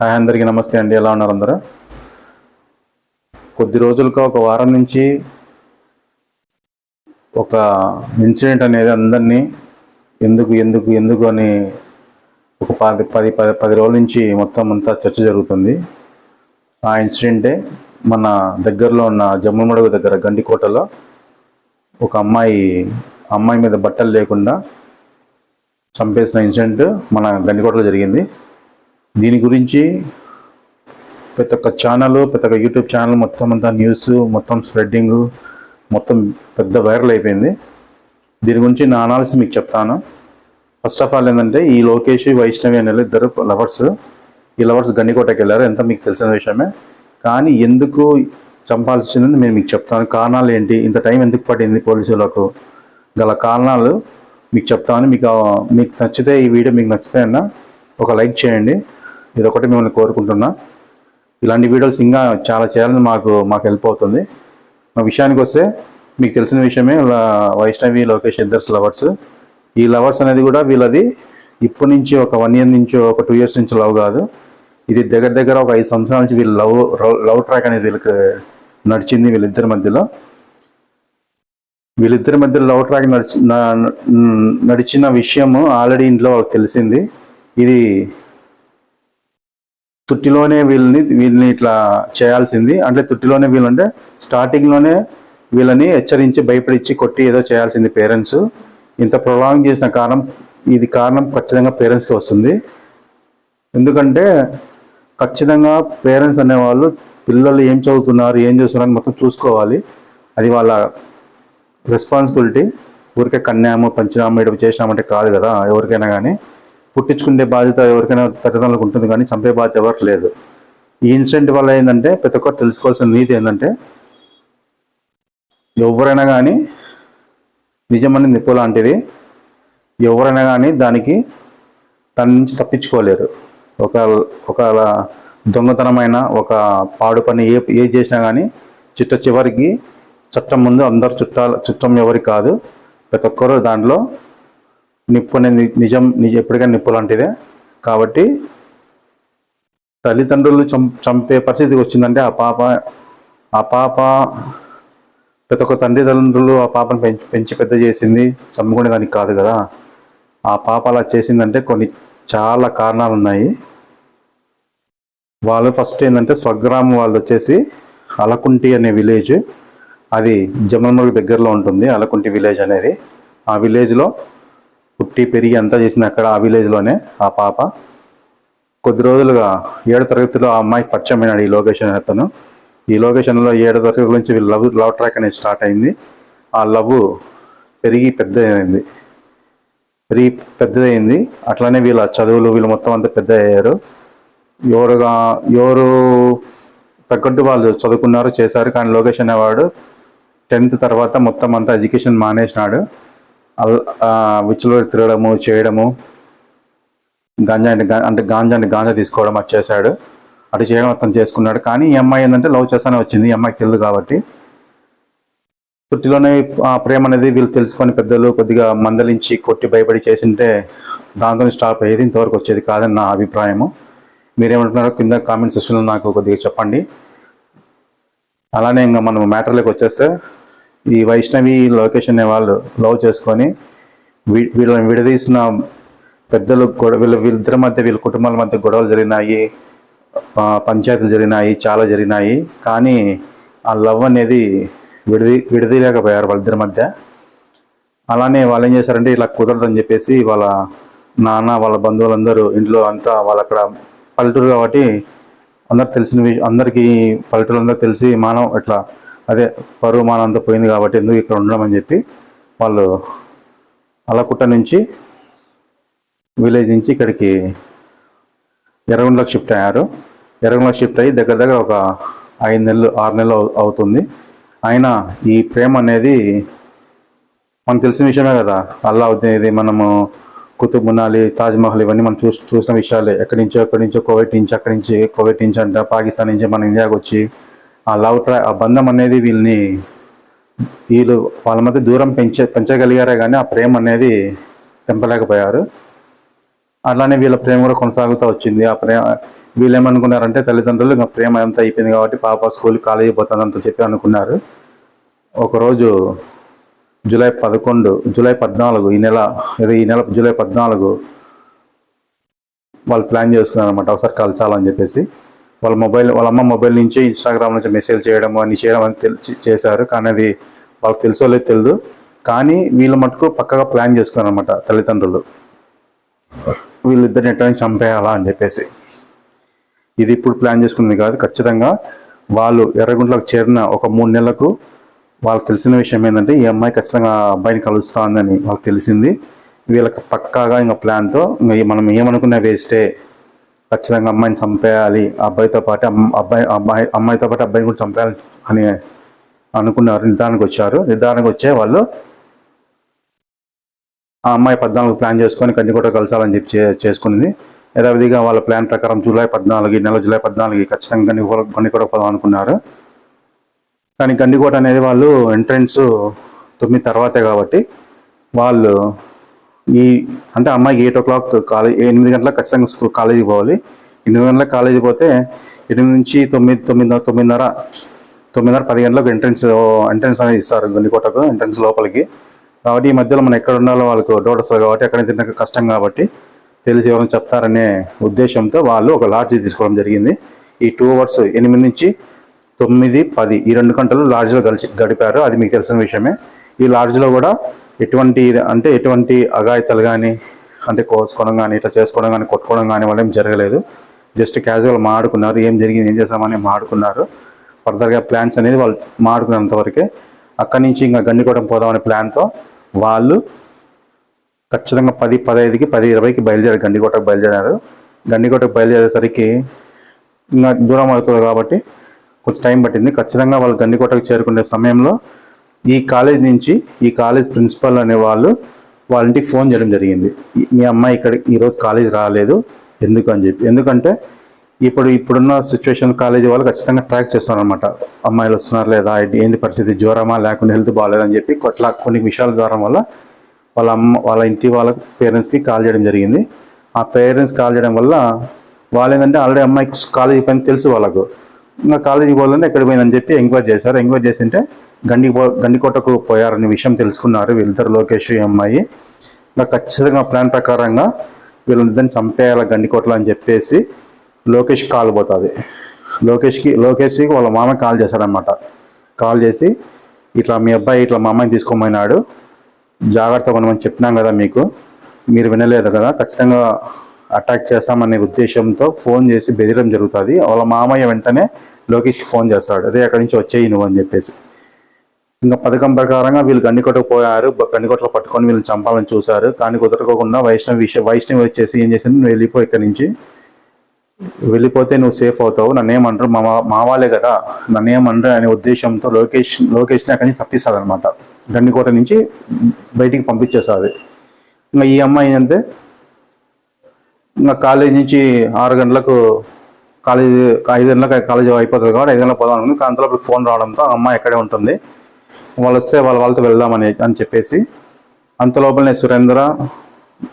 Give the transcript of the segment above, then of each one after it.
Hi అందరికీ నమస్తే అండి. ఎలా ఉన్నారు అందరూ? కొద్ది రోజులుగా ఒక వారం నుంచి ఒక ఇన్సిడెంట్ అనేది అందరినీ ఎందుకు ఎందుకు ఎందుకు అని ఒక పది పది పది పది రోజుల నుంచి మొత్తం అంతా చర్చ జరుగుతుంది. ఆ ఇన్సిడెంటే మన దగ్గరలో ఉన్న జమ్ముమడుగు దగ్గర గండికోటలో ఒక అమ్మాయి అమ్మాయి మీద బట్టలు లేకుండా చంపేసిన ఇన్సిడెంట్ మన గండికోటలో జరిగింది. దీని గురించి ప్రతి ఒక్క ఛానల్ ప్రతి ఒక్క యూట్యూబ్ ఛానల్ మొత్తం అంతా న్యూస్ మొత్తం స్ప్రెడ్డింగ్ మొత్తం పెద్ద వైరల్ అయిపోయింది. దీని గురించి నా అనాలిసిస్ మీకు చెప్తాను. ఫస్ట్ ఆఫ్ ఆల్ ఏంటంటే ఈ లోకేష్ వైష్ణవి అనే ఇద్దరు లవర్స్ ఈ లవర్స్ గండికోటకి వెళ్ళారు. ఎంత మీకు తెలిసిన విషయమే. కానీ ఎందుకు చంపాల్సిందని నేను మీకు చెప్తాను. కారణాలు ఏంటి? ఇంత టైం ఎందుకు పట్టింది పోలీసులకు? గల కారణాలు మీకు చెప్తాను. మీకు మీకు నచ్చితే ఈ వీడియో మీకు నచ్చితే అన్న ఒక లైక్ చేయండి. ఇదొకటి మిమ్మల్ని కోరుకుంటున్నా. ఇలాంటి వీడియోస్ ఇంకా చాలా చేయాలని మాకు మాకు హెల్ప్ అవుతుంది. మా విషయానికి వస్తే మీకు తెలిసిన విషయమే వైష్ణవి లోకేష్ ఇద్దరు లవర్స్. ఈ లవర్స్ అనేది కూడా వీళ్ళది ఇప్పటి నుంచి ఒక వన్ ఇయర్ నుంచి ఒక టూ ఇయర్స్ నుంచి లవ్ కాదు. ఇది దగ్గర దగ్గర ఒక ఐదు సంవత్సరాల నుంచి వీళ్ళు లవ్ లవ్ ట్రాక్ అనేది వీళ్ళకి నడిచింది వీళ్ళిద్దరి మధ్యలో. వీళ్ళిద్దరి మధ్య లవ్ ట్రాక్ నడిచి నడిచిన విషయము ఆల్రెడీ ఇంట్లో వాళ్ళకి తెలిసింది. ఇది తుట్టిలోనే వీళ్ళని వీళ్ళని ఇట్లా చేయాల్సింది. అంటే తుట్టిలోనే వీళ్ళంటే స్టార్టింగ్లోనే వీళ్ళని హెచ్చరించి భయపడిచ్చి కొట్టి ఏదో చేయాల్సింది పేరెంట్స్. ఇంత ప్రొలాంగ్ చేసిన కారణం ఇది కారణం ఖచ్చితంగా పేరెంట్స్కి వస్తుంది. ఎందుకంటే ఖచ్చితంగా పేరెంట్స్ అనేవాళ్ళు పిల్లలు ఏం చదువుతున్నారు ఏం చేస్తున్నారు మొత్తం చూసుకోవాలి. అది వాళ్ళ రెస్పాన్సిబిలిటీ. ఊరికే కన్యాము పంచినాము ఇటు చేసినామంటే కాదు కదా ఎవరికైనా కానీ. పుట్టించుకునే బాధ్యత ఎవరికైనా తల్లిదండ్రులకు ఉంటుంది కానీ చంపే బాధ్యత ఎవరికి లేదు. ఈ ఇన్సిడెంట్ వల్ల ఏంటంటే ప్రతి ఒక్కరు తెలుసుకోవాల్సిన నీతి ఏంటంటే ఎవరైనా కానీ నిజమని నిప్పు లాంటిది ఎవరైనా కానీ దానికి దాని నుంచి తప్పించుకోలేరు. ఒక ఒక దొంగతనమైన ఒక పాడు పని ఏ ఏ చేసినా కానీ చిట్ట చివరికి చట్టం ముందు అందరు చుట్టాల చుట్టం ఎవరికి కాదు ప్రతి ఒక్కరు దాంట్లో నిప్పు అనేది నిజం నిజ ఎప్పటికైనా నిప్పు లాంటిదే. కాబట్టి తల్లిదండ్రులు చం చంపే పరిస్థితికి వచ్చిందంటే ఆ పాప ఆ పాప ప్రతి ఒక్క తల్లిదండ్రులు ఆ పాపను పెంచి పెంచి పెద్ద చేసింది చంపుకునే దానికి కాదు కదా. ఆ పాప అలా చేసిందంటే కొన్ని చాలా కారణాలు ఉన్నాయి. వాళ్ళు ఫస్ట్ ఏంటంటే స్వగ్రామం వాళ్ళు వచ్చేసి అలకుంటి అనే విలేజ్ అది జమల్మర్గ్ దగ్గరలో ఉంటుంది. అలకుంటి విలేజ్ అనేది ఆ విలేజ్లో పుట్టి పెరిగి అంతా చేసింది అక్కడ ఆ విలేజ్లోనే ఆ పాప. కొద్ది రోజులుగా ఏడు తరగతిలో ఆ అమ్మాయి పరిచయం అయినాడు ఈ లొకేషన్ అతను. ఈ లొకేషన్లో ఏడు తరగతి నుంచి వీళ్ళు లవ్ లవ్ ట్రాక్ అనేది స్టార్ట్ అయింది. ఆ లవ్ పెరిగి పెద్దదైంది. పెరిగి పెద్దదైంది. అట్లానే వీళ్ళ చదువులు వీళ్ళు మొత్తం అంతా పెద్ద అయ్యారు ఎవరుగా ఎవరు తగ్గట్టు వాళ్ళు చదువుకున్నారు చేశారు. కానీ లోకేష్ అనేవాడు టెన్త్ తర్వాత మొత్తం అంతా ఎడ్యుకేషన్ మానేసినాడు. విచ్చులో తిరగడము చేయడము. గాంజా అంటే గా- అంటే గాంజా అంటే గాంజా తీసుకోవడం అది చేశాడు. అటు చేయడం అతను చేసుకున్నాడు. కానీ ఈ అమ్మాయి ఏంటంటే లవ్ చేస్తానే వచ్చింది. ఈ అమ్మాయికి తెలియదు కాబట్టి. పుట్టిలోనే ఆ ప్రేమ అనేది వీళ్ళు తెలుసుకొని పెద్దలు కొద్దిగా మందలించి కొట్టి భయపడి చేసింటే దాంతో స్టాప్ అయ్యేది. ఇంతవరకు వచ్చేది కాదని నా అభిప్రాయము. మీరేమంటున్నారో కింద కామెంట్ సెక్షన్లో నాకు కొద్దిగా చెప్పండి. అలానే ఇంకా మనం మ్యాటర్లోకి వచ్చేస్తే ఈ వైష్ణవి లోకేష్ అనే వాళ్ళు లవ్ చేసుకొని వీ- వీళ్ళని విడదీసిన పెద్దలు గొడవ వీళ్ళ వీళ్ళిద్దరి మధ్య వీళ్ళ కుటుంబాల మధ్య గొడవలు జరిగినాయి పంచాయతీలు జరిగినాయి చాలా జరిగినాయి. కానీ ఆ లవ్ అనేది విడది విడదీయలేకపోయారు వాళ్ళిద్దరి మధ్య. అలానే వాళ్ళు ఏం చేశారంటే ఇలా కుదరదని చెప్పేసి వాళ్ళ నాన్న వాళ్ళ బంధువులందరూ ఇంట్లో అంతా వాళ్ళు అక్కడ పల్లెటూరు కాబట్టి అందరు తెలిసిన విషయం అందరికీ పల్లెటూరు అందరూ తెలిసి మానవ ఇట్లా అదే పరువు మానంతా పోయింది కాబట్టి ఎందుకు ఇక్కడ ఉండడం అని చెప్పి వాళ్ళు అలకుట్ట నుంచి విలేజ్ నుంచి ఇక్కడికి ఎర్రగొండలోకి షిఫ్ట్ అయ్యారు. ఎర్రగొండలోకి షిఫ్ట్ అయ్యి దగ్గర దగ్గర ఒక ఐదు నెలలు ఆరు నెలలు అవుతుంది. అయినా ఈ ప్రేమ అనేది మనకు తెలిసిన విషయమే కదా. అల్లావుద్దీన్ ఇది మనము కుతుబ్ మునాలి తాజ్మహల్ ఇవన్నీ మనం చూసిన విషయాలే. ఎక్కడి నుంచో ఎక్కడి నుంచో కోవిడ్ నుంచి అక్కడి నుంచి కోవిడ్ నుంచి అంట పాకిస్తాన్ నుంచి మన ఇండియాకి వచ్చి ఆ లవ్ ట్రా ఆ బంధం అనేది వీళ్ళని వీళ్ళు వాళ్ళ మధ్య దూరం పెంచే పెంచగలిగారే కానీ ఆ ప్రేమ అనేది తెంపలేకపోయారు. అట్లానే వీళ్ళ ప్రేమ కూడా కొనసాగుతూ వచ్చింది. ఆ ప్రేమ వీళ్ళు ఏమనుకున్నారంటే తల్లిదండ్రులు ఇంకా ప్రేమ అంతా అయిపోయింది కాబట్టి పాప స్కూల్ కాలేజీ పోతుందంత చెప్పి అనుకున్నారు. ఒకరోజు జూలై పదకొండు జూలై పద్నాలుగు ఈ నెల ఏదో ఈ నెల జూలై పద్నాలుగు వాళ్ళు ప్లాన్ చేసుకున్నారు అనమాట ఒకసారి కలచాలని చెప్పేసి. వాళ్ళ మొబైల్ వాళ్ళ అమ్మ మొబైల్ నుంచి ఇన్స్టాగ్రామ్ నుంచి మెసేజ్ చేయడం అన్ని చేయడం అని తెలిసి చేశారు. కానీ అది వాళ్ళకి తెలుసో లేదు తెలియదు కానీ వీళ్ళు మటుకు పక్కగా ప్లాన్ చేసుకున్నారు అనమాట తల్లిదండ్రులు. వీళ్ళిద్దరిని ఎట్లా చంపేయాలా అని చెప్పేసి. ఇది ఇప్పుడు ప్లాన్ చేసుకున్నది కాదు. ఖచ్చితంగా వాళ్ళు ఎర్రగుంట్లోకి చేరిన ఒక మూడు నెలలకు వాళ్ళకి తెలిసిన విషయం ఏంటంటే ఈ అమ్మాయి ఖచ్చితంగా ఆ అబ్బాయిని కలుస్తుందని వాళ్ళకి తెలిసింది. వీళ్ళకి పక్కాగా ఇంకా ప్లాన్తో ఇంకా మనం ఏమనుకున్నా వేస్టే ఖచ్చితంగా అమ్మాయిని చంపేయాలి అబ్బాయితో పాటు అమ్- అబ్బాయి అమ్మాయి అమ్మాయితో పాటు అబ్బాయిని కూడా చంపేయాలి అని అనుకున్నారు నిర్ధారణకు వచ్చారు. నిర్ధారణకు వచ్చే వాళ్ళు ఆ అమ్మాయి పద్నాలుగు ప్లాన్ చేసుకొని కందికోట కలిసాలని చెప్పి చే- చేసుకునింది. యథావిధిగా వాళ్ళ ప్లాన్ ప్రకారం జూలై పద్నాలుగు ఈ నెల జూలై పద్నాలుగు ఖచ్చితంగా గండికోట గండికోట పోదాం అనుకున్నారు. కానీ గండికోట అనేది వాళ్ళు ఎంట్రన్స్ తొమ్మిది తర్వాతే కాబట్టి వాళ్ళు ఈ అంటే అమ్మాయికి ఎయిట్ ఓ క్లాక్ కాలేజ్ ఎనిమిది గంటలకు ఖచ్చితంగా స్కూల్ కాలేజీకి పోవాలి. ఎనిమిది గంటలకు కాలేజీ పోతే ఎనిమిది నుంచి తొమ్మిది తొమ్మిది తొమ్మిదిన్నర తొమ్మిదిన్నర పది గంటలకు ఎంట్రన్స్ ఎంట్రన్స్ అనేది ఇస్తారు గుండికోటకు ఎంట్రన్స్ లోపలికి. కాబట్టి ఈ మధ్యలో మనం ఎక్కడ ఉండాలో వాళ్ళకు డౌట్ వస్తుంది కాబట్టి ఎక్కడ తినక కష్టం కాబట్టి తెలిసి ఎవరైనా చెప్తారనే ఉద్దేశంతో వాళ్ళు ఒక లాడ్జీ తీసుకోవడం జరిగింది. ఈ టూ అవర్స్ ఎనిమిది నుంచి తొమ్మిది పది ఈ రెండు గంటలు లాడ్జ్లో కలిసి గడిపారు. అది మీకు తెలిసిన విషయమే. ఈ లాడ్జ్లో కూడా ఎటువంటి అంటే ఎటువంటి అఘాయితలు కానీ అంటే కోసుకోవడం కానీ ఇట్లా చేసుకోవడం కానీ కొట్టుకోవడం కానీ వాళ్ళు ఏం జరగలేదు. జస్ట్ క్యాజువల్ మాడుకున్నారు. ఏం జరిగింది ఏం చేస్తామని మాడుకున్నారు. ఫర్దర్గా ప్లాన్స్ అనేది వాళ్ళు మాడుకున్నంతవరకే అక్కడి నుంచి ఇంకా గండికోటం పోదామనే ప్లాన్తో వాళ్ళు ఖచ్చితంగా పది పదహైదుకి పది ఇరవైకి బయలుదేరారు. గండికోటకు బయలుదేరారు. గండికోటకు బయలుదేరేసరికి ఇంకా దూరం అవుతుంది కాబట్టి కొంచెం టైం పట్టింది. ఖచ్చితంగా వాళ్ళు గండికోటకు చేరుకునే సమయంలో ఈ కాలేజ్ నుంచి ఈ కాలేజ్ ప్రిన్సిపల్ అనే వాళ్ళు వాళ్ళ ఇంటికి ఫోన్ చేయడం జరిగింది. మీ అమ్మాయి ఇక్కడ ఈరోజు కాలేజ్ రాలేదు. ఎందుకు అని చెప్పి. ఎందుకంటే ఇప్పుడు ఇప్పుడున్న సిచ్యువేషన్ కాలేజీ వాళ్ళు ఖచ్చితంగా ట్రాక్ చేస్తున్నారు అనమాట అమ్మాయిలు వస్తున్నారు లేదా? ఏంటి- పరిస్థితి? జ్వరమా? లేకుండా హెల్త్ బాగాలేదని చెప్పి అట్లా కొన్ని విషయాల ద్వారా వల్ల వాళ్ళ అమ్మ వాళ్ళ ఇంటి వాళ్ళ పేరెంట్స్కి కాల్ చేయడం జరిగింది. ఆ పేరెంట్స్ కాల్ చేయడం వల్ల వాళ్ళు ఏంటంటే ఆల్రెడీ అమ్మాయికి కాలేజీ పని తెలుసు వాళ్ళకు. ఇంకా కాలేజీకి పోవాలంటే ఎక్కడ పోయిందని చెప్పి ఎంక్వైరీ చేశారు. ఎంక్వైరీ చేసింటే గండి గండికోటకు పోయారనే విషయం తెలుసుకున్నారు వీళ్ళిద్దరు లోకేష్ ఈ అమ్మాయి. ఇంకా ఖచ్చితంగా ప్లాన్ ప్రకారంగా వీళ్ళిద్దరిని చంపేయాల గండికోటలు అని చెప్పేసి లోకేష్ కాల్ పోతుంది. లోకేష్కి లోకేష్కి వాళ్ళ మామ కాల్ చేశాడనమాట కాల్ చేసి ఇట్లా మీ అబ్బాయి ఇట్లా మా అమ్మాయిని తీసుకోమన్నాడు. జాగ్రత్తగా కొనమని చెప్పినాం కదా మీకు. మీరు వినలేదు కదా. ఖచ్చితంగా అటాక్ చేస్తామనే ఉద్దేశంతో ఫోన్ చేసి బెదిరడం జరుగుతుంది. వాళ్ళ మామయ్య వెంటనే లోకేష్కి ఫోన్ చేస్తాడు. అదే అక్కడి నుంచి వచ్చేయి నువ్వు అని చెప్పేసి. ఇంకా పథకం ప్రకారంగా వీళ్ళు గండికోటకు పోయారు. బ- పట్టుకొని వీళ్ళని చంపాలని చూశారు. కానీ కుదరకోకుండా వైష్ణవి విషయం వైష్ణవి వచ్చేసి ఏం చేసింది? నువ్వు వెళ్ళిపో ఇక్కడి నుంచి. వెళ్ళిపోతే నువ్వు సేఫ్ అవుతావు. నన్నేమంటారు మా మా వాళ్ళే కదా. నన్నేమంటారు అనే ఉద్దేశంతో లోకేష్ లోకేష్ని అక్కడి నుంచి తప్పిస్తుంది అనమాట గండికోట నుంచి బయటికి పంపించేస్తుంది. ఇంకా ఈ అమ్మాయి ఏంటంటే ఇంకా కాలేజ్ నుంచి ఆరు గంటలకు కాలేజ్ ఐదు గంటలకు కాలేజ్ అయిపోతుంది కాబట్టి ఐదు గంటలకు పోదాం అనుకుంది. కానీ అంతలో ఫోన్ రావడంతో ఆ అమ్మాయి ఎక్కడే ఉంటుంది. వాళ్ళు వస్తే వాళ్ళ వాళ్ళతో వెళ్దామని అని చెప్పేసి అంత లోపలనే సురేంద్ర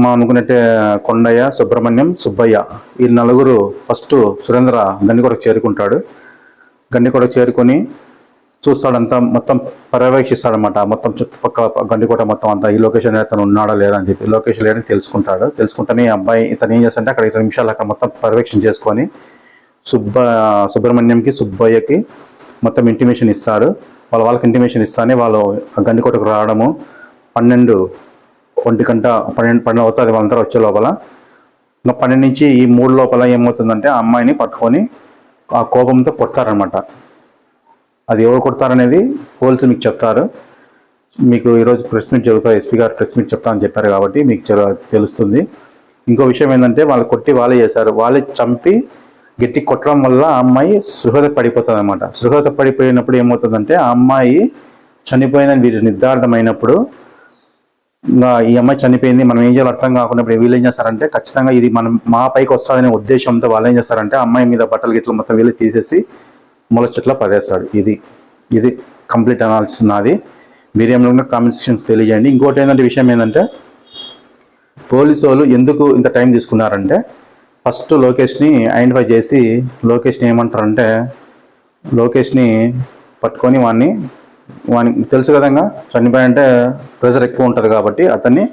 మా అనుకున్నట్టే కొండయ్య సుబ్రహ్మణ్యం సుబ్బయ్య ఈ నలుగురు ఫస్ట్ సురేంద్ర గండికొడకు చేరుకుంటాడు. గండికొడకు చేరుకొని చూస్తాడంతా మొత్తం పర్యవేక్షిస్తాడనమాట మొత్తం చుట్టుపక్కల గండికోట మొత్తం అంతా ఈ లొకేషన్ అతను ఉన్నాడా లేదా అని చెప్పి. లొకేషన్ లేదని తెలుసుకుంటాడు. తెలుసుకుంటేనే అబ్బాయి ఇతను ఏం చేస్తాడంటే అక్కడ ఇరవై నిమిషాలు అక్కడ మొత్తం పర్యవేక్షణ చేసుకొని సుబ్బ సుబ్రహ్మణ్యంకి సుబ్బయ్యకి మొత్తం ఇంటిమేషన్ ఇస్తాడు. వాళ్ళ వాళ్ళకి ఇంటిమేషన్ ఇస్తానే వాళ్ళు ఆ గండికోటకు రావడము. పన్నెండు ఒంటి గంట పన్నెండు పన్నెండు అవుతుంది వాళ్ళందరూ వచ్చే లోపల. ఇంకా పన్నెండు నుంచి ఈ మూడు లోపల ఏమవుతుందంటే ఆ అమ్మాయిని పట్టుకొని ఆ కోపంతో కొడతారనమాట అది ఎవరు కొడతారనేది పోలీసులు మీకు చెప్తారు. మీకు ఈరోజు ప్రెస్ మీట్ జరుగుతుంది ఎస్పీ గారు ప్రెస్ మీట్ చెప్తా అని చెప్పారు కాబట్టి మీకు తెలుస్తుంది. ఇంకో విషయం ఏంటంటే వాళ్ళు కొట్టి వాళ్ళే చేశారు. వాళ్ళే చంపి గట్టి కొట్టడం వల్ల ఆ అమ్మాయి సృహత పడిపోతుంది అనమాట సృహత పడిపోయినప్పుడు ఏమవుతుందంటే ఆ అమ్మాయి చనిపోయిందని వీరు నిర్ధారణమైనప్పుడు ఈ అమ్మాయి చనిపోయింది మనం ఏం చేయాలో అర్థం కాకుండా వీళ్ళు ఏం చేస్తారంటే ఖచ్చితంగా ఇది మనం మా పైకి వస్తుందనే ఉద్దేశంతో వాళ్ళు ఏం చేస్తారంటే ఆ అమ్మాయి మీద బట్టలు గిట్ల మొత్తం వెళ్ళి తీసేసి ముల చెట్ల పడేస్తాడు ఇది ఇది కంప్లీట్ అనాలిసిస్ నాది. మీరు ఏమైనా కామెంట్ సెక్షన్స్ తెలియజేయండి. ఇంకోటి ఏంటంటే విషయం ఏంటంటే పోలీసు వాళ్ళు ఎందుకు ఇంత టైం తీసుకున్నారంటే ఫస్ట్ లోకేష్ని ఐడెంటిఫై చేసి లోకేష్ని ఏమంటారంటే లోకేష్ని పట్టుకొని వాడిని వానికి తెలుసు కదంగా చనిపోయంటే ప్రెషర్ ఎక్కువ ఉంటుంది కాబట్టి అతన్ని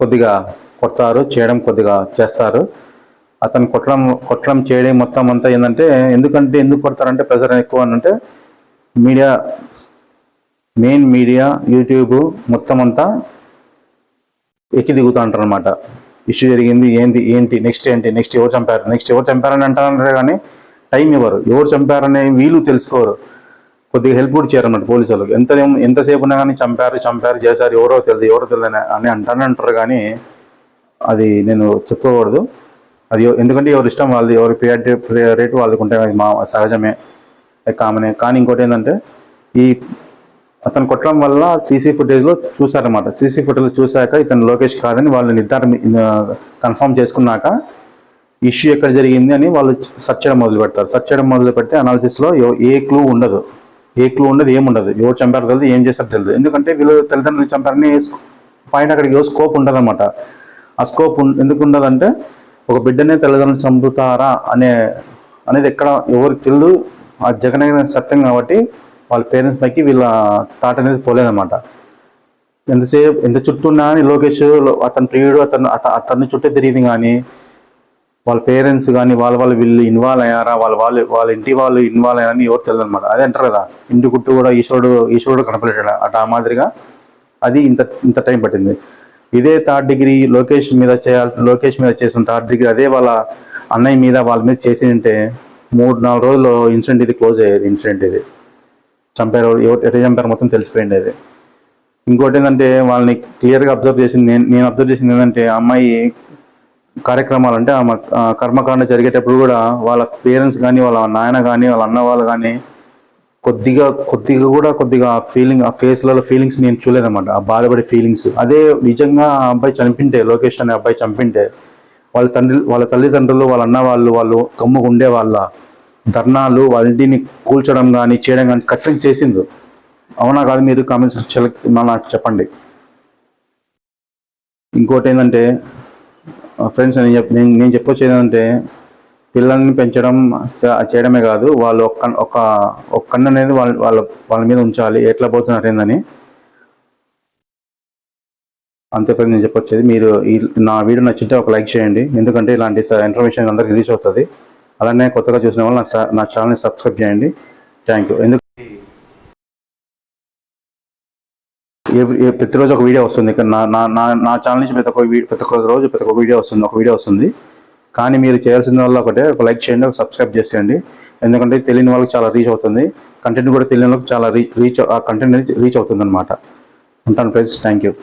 కొద్దిగా కొడతారు చేయడం కొద్దిగా చేస్తారు. అతను కొట్టడం కొట్టడం చేయడం మొత్తం అంతా ఏంటంటే ఎందుకంటే ఎందుకు కొడతారంటే ప్రెషర్ ఎక్కువ అంటే మీడియా మెయిన్ మీడియా యూట్యూబ్ మొత్తం అంతా ఎక్కి దిగుతూ అంటారు అనమాట ఇష్యూ జరిగింది ఏంటి ఏంటి నెక్స్ట్ ఏంటి నెక్స్ట్ ఎవరు చంపారు నెక్స్ట్ ఎవరు చంపారని అంటారంటే కానీ టైం ఇవ్వరు. ఎవరు చంపారనే వీళ్ళు తెలుసుకోరు. కొద్దిగా హెల్ప్ కూడా చేయరన్నమాట పోలీసు వాళ్ళకి. ఎంత ఎంతసేపు ఉన్నా కానీ చంపారు చంపారు చేశారు ఎవరో తెలియదు ఎవరో తెలియదు అని- అంటానే అంటారు కానీ అది నేను చెప్పుకోకూడదు. అది ఎందుకంటే ఎవరి ఇష్టం వాళ్ళది ఎవరి ప్రియారిటీ రేటు వాళ్ళకి ఉంటే అది మా సహజమే కామనే. కానీ ఇంకోటి ఏంటంటే ఈ అతను కొట్టడం వల్ల సీసీ ఫుటేజ్లో చూసారన్నమాట సీసీ ఫుటేజ్ చూశాక ఇతను లోకేష్ కాదని వాళ్ళు నిర్ధారణ కన్ఫర్మ్ చేసుకున్నాక ఇష్యూ ఎక్కడ జరిగింది అని వాళ్ళు సెర్చ్ చేయడం మొదలు పెడతారు. సెర్చ్ చేయడం మొదలు పెడితే అనాలిసిస్లో ఏ క్లూ ఉండదు. ఏ క్లూ ఉండదు ఏముండదు ఎవరు చంపారో తెలియదు ఏం చేస్తారో తెలియదు ఎందుకంటే వీళ్ళు తల్లిదండ్రులు చంపారని పాయింట్ అక్కడికి ఏ స్కోప్ ఉండదన్నమాట. ఆ స్కోప్ ఎందుకు ఉండదంటే ఒక బిడ్డనే తల్లిదండ్రులు చంపుతారా అనే అనేది ఎక్కడ ఎవరికి తెలియదు ఆ జగన్ సత్యం కాబట్టి వాళ్ళ పేరెంట్స్ పైకి వీళ్ళ థాట్ అనేది పోలేదన్నమాట. ఎంతసేపు ఎంత చుట్టూ ఉన్నా కానీ లోకేష్ అతని ప్రియుడు అతను అతన్ని చుట్టే తిరిగింది కానీ వాళ్ళ పేరెంట్స్ కానీ వాళ్ళ వాళ్ళు వీళ్ళు ఇన్వాల్వ్ అయ్యారా వాళ్ళ వాళ్ళు వాళ్ళ ఇంటి వాళ్ళు ఇన్వాల్వ్ అయ్యారని ఎవరు తెలియదు అనమాట అదే అంటారు కదా ఇంటి గుట్టు కూడా ఈశ్వరుడు ఈశ్వరుడు కనపడేటాడు? అటు ఆ మాదిరిగా అది ఇంత ఇంత టైం పట్టింది. ఇదే థర్డ్ డిగ్రీ లోకేష్ మీద చేయాల్సిన లోకేష్ మీద చేసిన థర్డ్ డిగ్రీ అదే వాళ్ళ అన్నయ్య మీద వాళ్ళ మీద చేసి ఉంటే మూడు నాలుగు రోజుల్లో ఇన్సిడెంట్ ఇది క్లోజ్ అయ్యేది ఇన్సిడెంట్ ఇది. చంపారు ఎవరు ఎట్లా చంపారు మొత్తం తెలిసిపోయింది అది. ఇంకోటి ఏంటంటే వాళ్ళని క్లియర్గా అబ్జర్వ్ చేసింది నేను నేను అబ్జర్వ్ చేసింది ఏంటంటే ఆ అమ్మాయి కార్యక్రమాలు అంటే ఆమె కర్మకాండ జరిగేటప్పుడు కూడా వాళ్ళ పేరెంట్స్ కానీ వాళ్ళ నాయన కానీ వాళ్ళ అన్న వాళ్ళు కానీ కొద్దిగా కొద్దిగా కూడా కొద్దిగా ఫీలింగ్ ఆ ఫేస్లలో ఫీలింగ్స్ నేను చూడలేదన్నమాట. ఆ బాధపడే ఫీలింగ్స్ అదే నిజంగా ఆ అబ్బాయి చనిపింటే లోకేష్ అనే అబ్బాయి చంపింటే వాళ్ళ తండ్రి వాళ్ళ తల్లిదండ్రులు వాళ్ళ అన్న వాళ్ళు వాళ్ళు గమ్ముగా ఉండేవాళ్ళ ధర్నాలు వాళ్ళ ఇంటిని కూల్చడం కానీ చేయడం కానీ ఖచ్చితంగా చేసింది అవునా కాదు మీరు కామెంట్స్ నాకు చెప్పండి. ఇంకోటి ఏంటంటే ఫ్రెండ్స్ నేను చెప్ నేను నేను చెప్పొచ్చు ఏంటంటే పిల్లల్ని పెంచడం చేయడమే కాదు వాళ్ళు ఒక్క ఒక ఒక అనేది వాళ్ళ వాళ్ళ వాళ్ళ మీద ఉంచాలి ఎట్లా పోతున్నారు ఏందని. అంతే ఫ్రెండ్ నేను చెప్పొచ్చేది. మీరు ఈ నా వీడియో నచ్చింటే ఒక లైక్ చేయండి. ఎందుకంటే ఇలాంటి ఇన్ఫర్మేషన్ అందరికి రీచ్ అవుతుంది. అలానే కొత్తగా చూసిన వాళ్ళు నా ఛానల్ని సబ్స్క్రైబ్ చేయండి. థ్యాంక్ యూ ఎందుకు ప్రతిరోజు ఒక వీడియో వస్తుంది. నా నా నా నా ఛానల్ నుంచి ప్రతి ఒక్క వీడియో ప్రతి ఒక్క రోజు ప్రతి ఒక్క వీడియో వస్తుంది. ఒక వీడియో వస్తుంది. కానీ మీరు చేయాల్సిన వల్ల ఒకటే ఒక లైక్ చేయండి ఒక సబ్స్క్రైబ్ చేసేయండి. ఎందుకంటే తెలియని వాళ్ళకి చాలా రీచ్ అవుతుంది. కంటెంట్ కూడా తెలియని వాళ్ళకి చాలా రీచ్ రీచ్ ఆ కంటెంట్ రీచ్ అవుతుంది అనమాట ఉంటాను ఫ్రెండ్స్ థ్యాంక్ యూ